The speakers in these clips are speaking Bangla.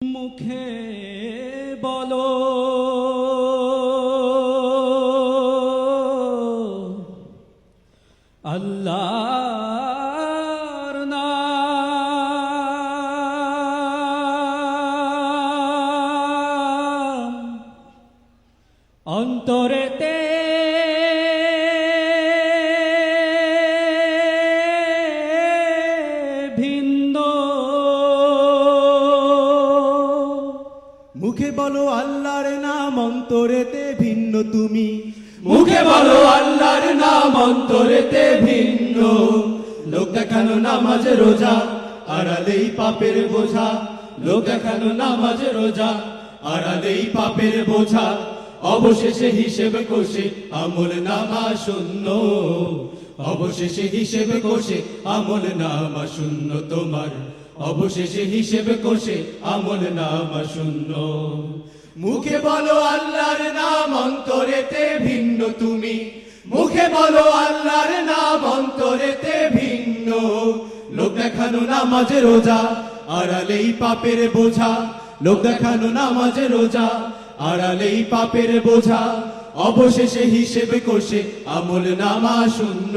মুখে বলো। আল্লাহর নাম অন্তরেতে মুখে বলো আল্লাহর নাম, অন্তরেতে ভিন্ন তুমি। মুখে বলো আল্লাহর নাম, অন্তরেতে ভিন্ন। লোক দেখানো নামাজ রোজা, আড়ালেই পাপের বোঝা। লোক দেখানো নামাজ রোজা, আড়ালেই পাপের বোঝা। অবশেষে হিসেব কোষে, আমল নামা শূন্য। অবশেষে হিসেব কোষে, আমল নামা শূন্য তোমার। অবশেষে হিসেব কোষে আমল নামা শূন্য। মুখে বলো আল্লাহর নাম, অন্তরেতে ভিন্ন তুমি। মুখে বলো আল্লাহর নাম, অন্তরেতে ভিন্ন। লোক দেখানো নামাজ রোজা, আড়ালেই পাপের বোঝা। লোক দেখানো নামাজ রোজা, আড়ালেই পাপের বোঝা। অবশেষে হিসেবে কোষে আমল নামা শূন্য।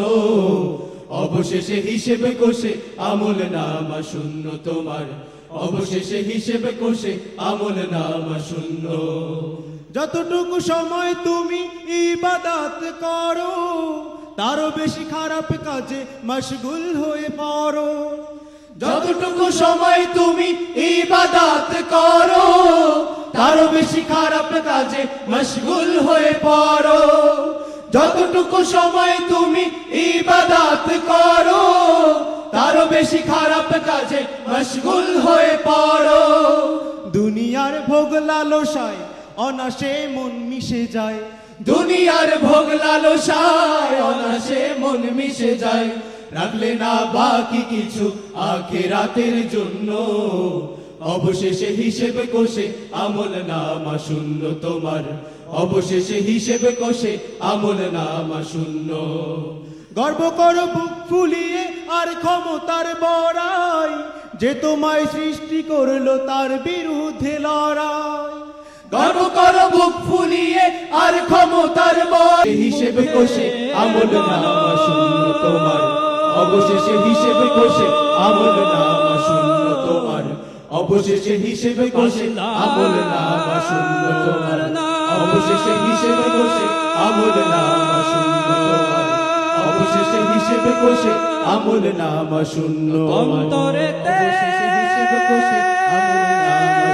অবশেষে হিসেবে কোষে আমল নামা শূন্য তোমার। অবশেষে হিসেবে কোষে আমল নামা শূন্য। যতটুকু সময় তুমি ইবাদত করো, তারও বেশি খারাপ কাজে মশগুল হয়ে পড়ো। যতটুকু সময় তুমি ইবাদত করো, তারও বেশি খারাপ কাজে মশগুল হয়ে পড়ো। যতটুকু সময় তুমি ইবাদত করো, তারও বেশি খারাপ কাজে মশগুল হয়ে পড়ো। দুনিয়ার ভোগ লালসায় অনাসে মন মিশে যায়। দুনিয়ার ভোগ লালসায় অনাসে মন মিশে যায়। রাখলে না বাকি কিছু আখেরাতের জন্য। অবশেষে হিসেবে কোষে, আমল নামা শূন্য তোমার। অবশেষে হিসেবে কোষে, আমল নামা শূন্য। গর্ব কর বুক ফুলিয়ে আর ক্ষমতার বড়াই, যে তোমায় সৃষ্টি করল তার বিরুদ্ধে লড়াই। গর্ব কর বুক ফুলিয়ে আর ক্ষমতার বড় হিসেবে কোষে, আমল নামা শূন্য তোমার। অবশেষে হিসেবে কোষে, আমল নামা শূন্য তোমার। অবশেষে হিসেবে বসে আমল নামা শূন্য তোমার। অবশেষে হিসেবে বসে আমল নামা শূন্য তোমার। অবশেষে হিসেবে বসে আমল নামা শূন্য অন্তরে অবশেষে হিসেবে বসে আমল নামা